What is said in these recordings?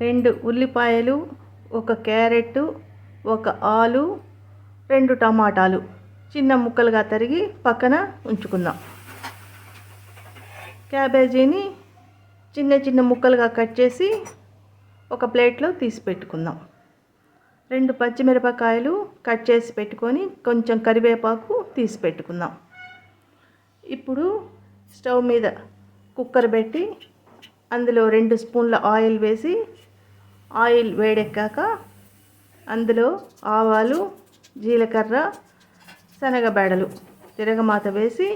రెండు ఉల్లిపాయలు ఒక క్యారెట్ ఒక ఆలు రెండు టమాటాలు. చిన్న ముక్కలుగా తరిగి పక్కన ఉంచుకుందాం క్యాబేజీని చిన్న చిన్న ముక్కలుగా కట్ చేసి ఒక ప్లేట్లో తీసి పెట్టుకుందాం రెండు పచ్చిమిరపకాయలు కట్ చేసి పెట్టుకొని కొంచెం కరివేపాకు తీసి పెట్టుకుందాం ఇప్పుడు స్టవ్ మీద కుక్కర్ పెట్టి అందులో రెండు స్పూన్ల ఆయిల్ వేసి ఆయిల్ వేడెక్కాక అందులో ఆవాలు జీలకర్ర శనగబేడలు తిరగమాత వేసి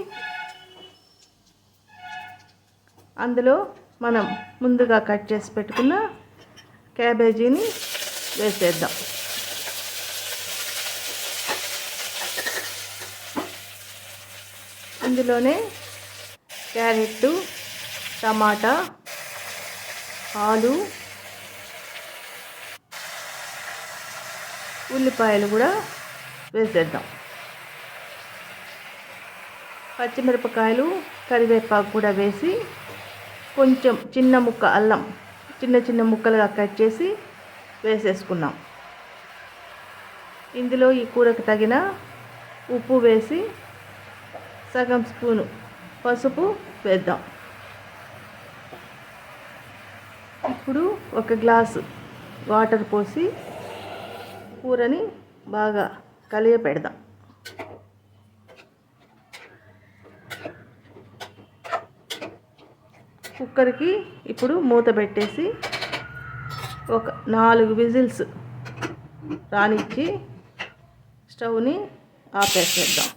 అందులో మనం ముందుగా కట్ చేసి పెట్టుకున్న క్యాబేజీని వేసేద్దాం. ఇందులోనే క్యారెట్ టమాటా ఆలు ఉల్లిపాయలు కూడా వేసేద్దాం. పచ్చిమిరపకాయలు కరివేపాకు కూడా వేసి కొంచెం చిన్న ముక్క అల్లం చిన్న చిన్న ముక్కలుగా కట్ చేసి వేసేసుకున్నాం. ఇందులో ఈ కూరకు తగిన ఉప్పు వేసి సగం స్పూను పసుపు వేద్దాం. ఇప్పుడు ఒక గ్లాసు వాటర్ పోసి కూరని బాగా కలియ పెడదాం. కుక్కర్కి ఇప్పుడు మూత పెట్టేసి ఒక నాలుగు విజిల్స్ రానిచ్చి స్టవ్ని ఆపేసేద్దాం.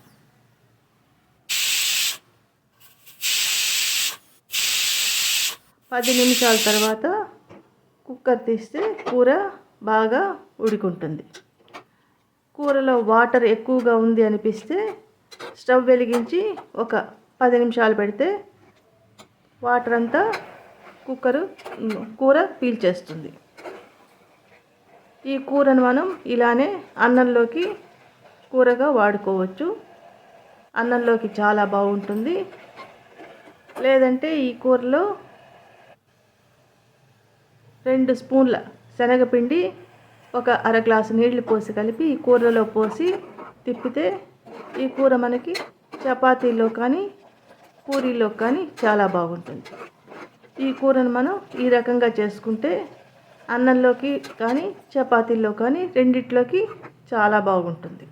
పది నిమిషాల తర్వాత కుక్కర్ తీస్తే కూర బాగా ఉడుకుంటుంది. కూరలో వాటర్ ఎక్కువగా ఉంది అనిపిస్తే స్టవ్ వెలిగించి ఒక పది నిమిషాలు పెడితే వాటర్ అంతా కుక్కరు కూర పీల్చేస్తుంది. ఈ కూరను మనం ఇలానే అన్నంలోకి కూరగా వాడుకోవచ్చు. అన్నంలోకి చాలా బాగుంటుంది. లేదంటే ఈ కూరలో రెండు స్పూన్ల శనగపిండి ఒక అర గ్లాసు నీళ్ళు పోసి కలిపి ఈ కూరలో పోసి తిప్పితే ఈ కూర మనకి చపాతీలో కానీ పూరీలో కానీ చాలా బాగుంటుంది. ఈ కూరను మనం ఈ రకంగా చేసుకుంటే అన్నంలోకి కానీ చపాతీల్లో కానీ రెండిట్లోకి చాలా బాగుంటుంది.